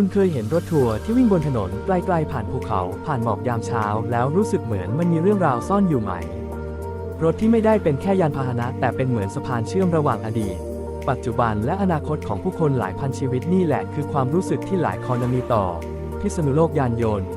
คุณเคยเห็นรถทัวร์ที่วิ่งบนถนนไกลๆผ่านภูเขา ผ่านหมอกยามเช้า แล้วรู้สึกเหมือนมันมีเรื่องราวซ่อนอยู่ไหม รถที่ไม่ได้เป็นแค่ยานพาหนะ แต่เป็นเหมือนสะพานเชื่อมระหว่างอดีต ปัจจุบันและอนาคตของผู้คนหลายพันชีวิตนี่แหละคือความรู้สึกที่หลายคนมีต่อ พิษณุโลกยานยนต์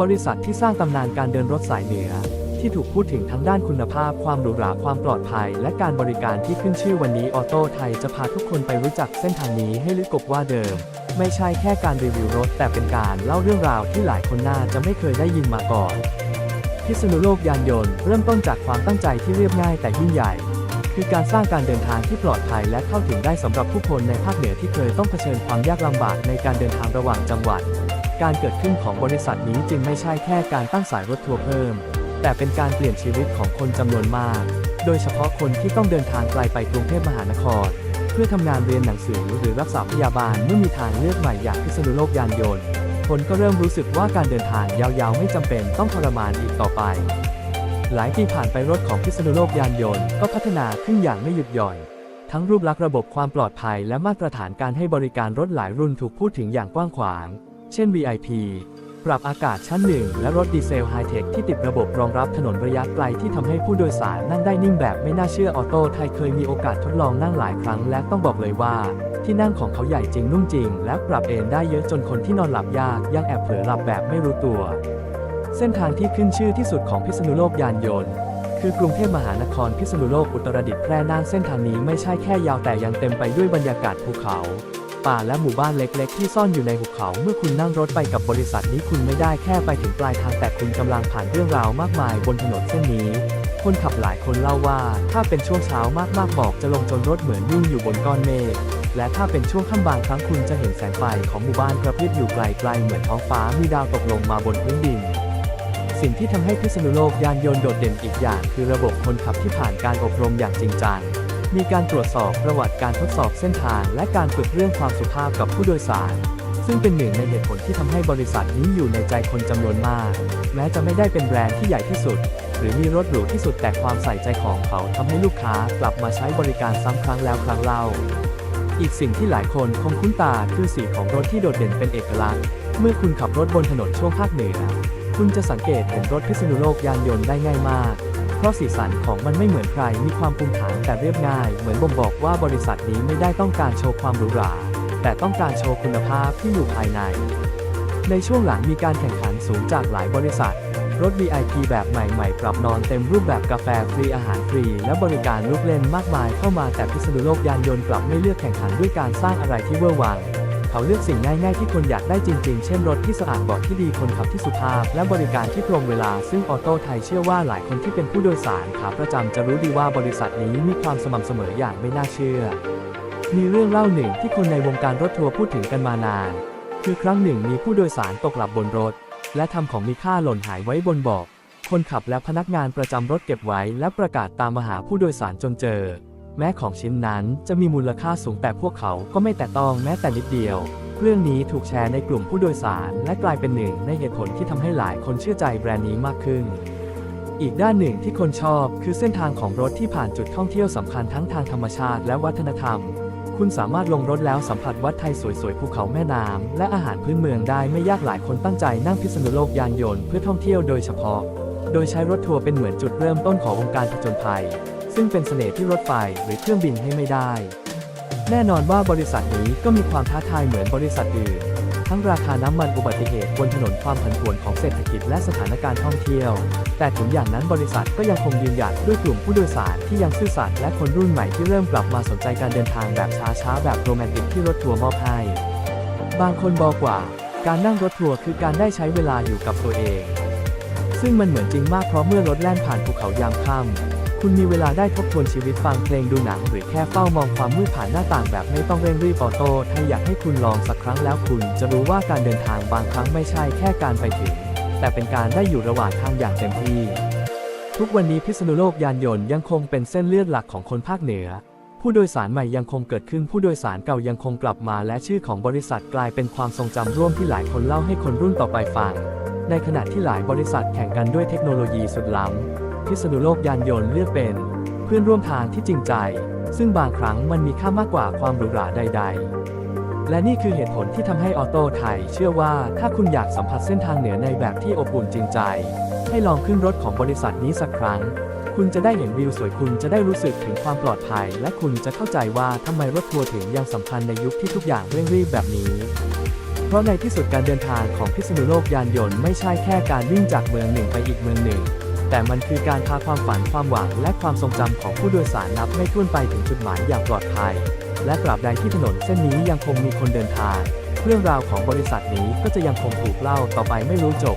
บริษัทที่สร้างตำนานการเดินรถสายเหนือ ที่ถูกพูดถึงทั้งด้านคุณภาพ ความหรูหราความปลอดภัย และการบริการที่ขึ้นชื่อวันนี้ออโต้ไทยจะพาทุกคนไปรู้จักเส้นทางนี้ให้ลึกกว่าเดิม ไม่ใช่แค่การรีวิวรถ แต่เป็นการเล่าเรื่องราวที่หลายคนน่าจะไม่เคยได้ยินมาก่อน พิษณุโลกยานยนต์เริ่มต้นจากความตั้งใจที่เรียบง่ายแต่ยิ่งใหญ่ คือการสร้างการเดินทางที่ปลอดภัยและเข้าถึงได้สำหรับผู้คนในภาคเหนือที่เคยต้องเผชิญความยากลำบากในการเดินทางระหว่างจังหวัด การเกิดขึ้นของบริษัทนี้จึงไม่ใช่แค่การตั้งสายรถทัวร์เพิ่ม แต่เป็นการเปลี่ยนชีวิตของคนจำนวนมาก โดยเฉพาะคนที่ต้องเดินทางไกลไปกรุงเทพมหานคร พื่อทำงานเรียนหนังสือหรือรักษาพยาบาลเมื่อมีทางเลือกใหม่อย่างพิษณุโลกยานยนต์คนก็เริ่มรู้สึกว่าการเดินทางยาวๆ ไม่จำเป็นต้องทรมานอีกต่อไป หลายปีผ่านไปรถของพิษณุโลกยานยนต์ก็พัฒนาขึ้นอย่างไม่หยุดหย่อนทั้งรูปลักษณ์ระบบความปลอดภัยและมาตรฐานการให้บริการรถหลายรุ่นถูกพูดถึงอย่างกว้างขวาง เช่น VIP ปรับอากาศชั้นหนึ่งและรถดีเซลไฮเทคที่ติดระบบรองรับถนนระยะไกลที่ทำให้ผู้โดยสารนั่งได้นิ่งแบบไม่น่าเชื่อออโต้ไทยเคยมีโอกาสทดลองนั่งหลายครั้งและต้องบอกเลยว่า ที่นั่งของเขาใหญ่จริงนุ่มจริง และปรับเอนได้เยอะจนคนที่นอนหลับยากยังแอบเผลอหลับแบบไม่รู้ตัว เส้นทางที่ขึ้นชื่อที่สุดของพิษณุโลกยานยนต์คือกรุงเทพมหานครพิษณุโลกอุตรดิตถ์แพร่น่านเส้นทางนี้ไม่ใช่แค่ยาวแต่ยังเต็มไปด้วยบรรยากาศภูเขา ป่าและหมู่บ้านเล็กๆ ที่ซ่อนอยู่ในหุบเขา เมื่อคุณนั่งรถไปกับบริษัทนี้คุณไม่ได้แค่ไปถึงปลายทางแต่คุณกำลังผ่านเรื่องราวมากมายบนถนนเส้นนี้ คนขับหลายคนเล่าว่า ถ้าเป็นช่วงเช้ามากๆบอกจะลงจนรถเหมือนยุ่งอยู่บนก้อนเมฆและถ้าเป็นช่วงค่ำบางครั้งคุณจะเห็นแสงไฟของหมู่บ้านกระพริบอยู่ไกลๆเหมือนท้องฟ้ามีดาวตกลงมาบนพื้นดินสิ่งที่ทำให้พิษณุโลกยานยนต์โดดเด่นอีกอย่าง คือระบบคนขับที่ผ่านการอบรมอย่างจริงจัง มีการตรวจสอบประวัติการทดสอบเส้นทาง และการฝึกเรื่องความสุภาพกับผู้โดยสาร ซึ่งเป็นหนึ่งในเหตุผลที่ทำให้บริษัทนี้อยู่ในใจคนจำนวนมาก แม้จะไม่ได้เป็นแบรนด์ที่ใหญ่ที่สุด หรือมีรถหรูที่สุดแต่ความใส่ใจของเขาทำให้ลูกค้ากลับมาใช้บริการซ้ำครั้งแล้วครั้งเล่า อีกสิ่งที่หลายคนคงคุ้นตาคือสีของรถที่โดดเด่นเป็นเอกลักษณ์ เมื่อคุณขับรถบนถนนช่วงภาคเหนือคุณจะสังเกตเห็นรถพิษณุโลกยานยนต์ได้ง่ายมาก เพราะสีสันของมันไม่เหมือนใคร มีความภูมิฐานแต่เรียบง่าย เหมือนบ่งบอกว่าบริษัทนี้ไม่ได้ต้องการโชว์ความหรูหรา แต่ต้องการโชว์คุณภาพที่อยู่ภายใน ในช่วงหลังมีการแข่งขันสูงจากหลายบริษัท รถ VIP แบบใหม่ๆ ปรับนอนเต็มรูปแบบกาแฟฟรีอาหารฟรี และบริการลูกเล่นมากมายเข้ามาแต่พิษณุโลกยานยนต์กลับไม่เลือกแข่งขันด้วยการสร้างอะไรที่เวอร์วัง เขาเลือกสิ่งง่ายๆที่คนอยากได้จริงๆ เช่นรถที่สะอาดเบาะที่ดีคนขับที่สุภาพ และบริการที่ตรงเวลา ซึ่งออโต้ไทยเชื่อว่าหลายคนที่เป็นผู้โดยสารขาประจำจะรู้ดีว่าบริษัทนี้มีความสม่ำเสมออย่างไม่น่าเชื่อ มีเรื่องเล่าหนึ่งที่คนในวงการรถทัวร์พูดถึงกันมานาน คือครั้งหนึ่งมีผู้โดยสารตกหลับบนรถ และทำของมีค่าหล่นหายไว้บนเบาะคนขับและพนักงานประจำรถเก็บไว้ และประกาศตามมาหาผู้โดยสารจนเจอ แม้ของชิ้นนั้นจะมีมูลค่าสูงแต่พวกเขาก็ไม่แตะต้องแม้แต่นิดเดียว เรื่องนี้ถูกแชร์ในกลุ่มผู้โดยสารและกลายเป็นหนึ่งในเหตุผลที่ทำให้หลายคนเชื่อใจแบรนด์นี้มากขึ้น อีกด้านหนึ่งที่คนชอบคือเส้นทางของรถที่ผ่านจุดท่องเที่ยวสำคัญทั้งทางธรรมชาติและวัฒนธรรม คุณสามารถลงรถแล้วสัมผัสวัดไทยสวยๆภูเขาแม่น้ำและอาหารพื้นเมืองได้ไม่ยากหลายคนตั้งใจนั่งพิษณุโลกยานยนต์เพื่อท่องเที่ยวโดยเฉพาะ โดยใช้รถทัวร์เป็นเหมือนจุดเริ่มต้นของวงการผจญภัย ซึ่งเป็นเสน่ห์ที่รถไฟหรือเครื่องบินให้ไม่ได้ แน่นอนว่าบริษัทนี้ก็มีความท้าทายเหมือนบริษัทอื่น ทั้งราคาน้ำมันอุบัติเหตุบนถนนความผันผวนของเศรษฐกิจและสถานการณ์ท่องเที่ยว แต่ถึงอย่างนั้นบริษัทก็ยังคงยืนหยัดด้วยกลุ่มผู้โดยสารที่ยังซื่อสัตย์และคนรุ่นใหม่ที่เริ่มกลับมาสนใจการเดินทางแบบช้าๆแบบโรแมนติกที่รถทัวร์มอบให้ บางคนบอกว่า การนั่งรถทัวร์คือการได้ใช้เวลาอยู่กับตัวเองซึ่งมันเหมือนจริงมากเพราะเมื่อรถแล่นผ่านภูเขายามค่ำ คุณมีเวลาได้ทบทวนชีวิตฟังเพลงดูหนังหรือแค่เฝ้ามองความมืดผ่านหน้าต่างแบบไม่ต้องเร่งรีบออโต้ถ้าอยากให้คุณลองสักครั้งแล้วคุณจะรู้ว่าการเดินทางบางครั้งไม่ใช่แค่การไปถึง แต่เป็นการได้อยู่ระหว่างทางอย่างเต็มที่ ทุกวันนี้พิษณุโลกยานยนต์ยังคงเป็นเส้นเลือดหลักของคนภาคเหนือ ผู้โดยสารใหม่ยังคงเกิดขึ้นผู้โดยสารเก่ายังคงกลับมา และชื่อของบริษัทกลายเป็นความทรงจำร่วมที่หลายคนเล่าให้คนรุ่นต่อไปฟังในขณะที่หลายบริษัทแข่งกันด้วยเทคโนโลยีสุดล้ำ พิษณุโลกยานยนต์เลือกเป็น เพื่อนร่วมทางที่จริงใจ ซึ่งบางครั้งมันมีค่ามากกว่าความหรูหราใด ๆ และนี่คือเหตุผลที่ทำให้ออโต้ไทย เชื่อว่าถ้าคุณอยากสัมผัสเส้นทางเหนือในแบบที่อบอุ่นจริงใจ ให้ลองขึ้นรถของบริษัทนี้สักครั้ง คุณจะได้เห็นวิวสวยคุณจะได้รู้สึกถึงความปลอดภัย และคุณจะเข้าใจว่าทำไมรถทัวร์ถึงยังสำคัญในยุคที่ทุกอย่างเร่งรีบแบบนี้เพราะในที่สุดการเดินทางของพิษณุโลกยานยนต์ไม่ใช่แค่การวิ่งจากเมืองหนึ่งไปอีกเมืองหนึ่ง แต่มันคือการพาความฝันความหวัง และความทรงจำของผู้โดยสารนับไม่ถ้วนไปถึงจุดหมายอย่างปลอดภัย และตราบใดที่ถนนเส้นนี้ยังคงมีคนเดินทาง เรื่องราวของบริษัทนี้ก็จะยังคงถูกเล่าต่อไปไม่รู้จบ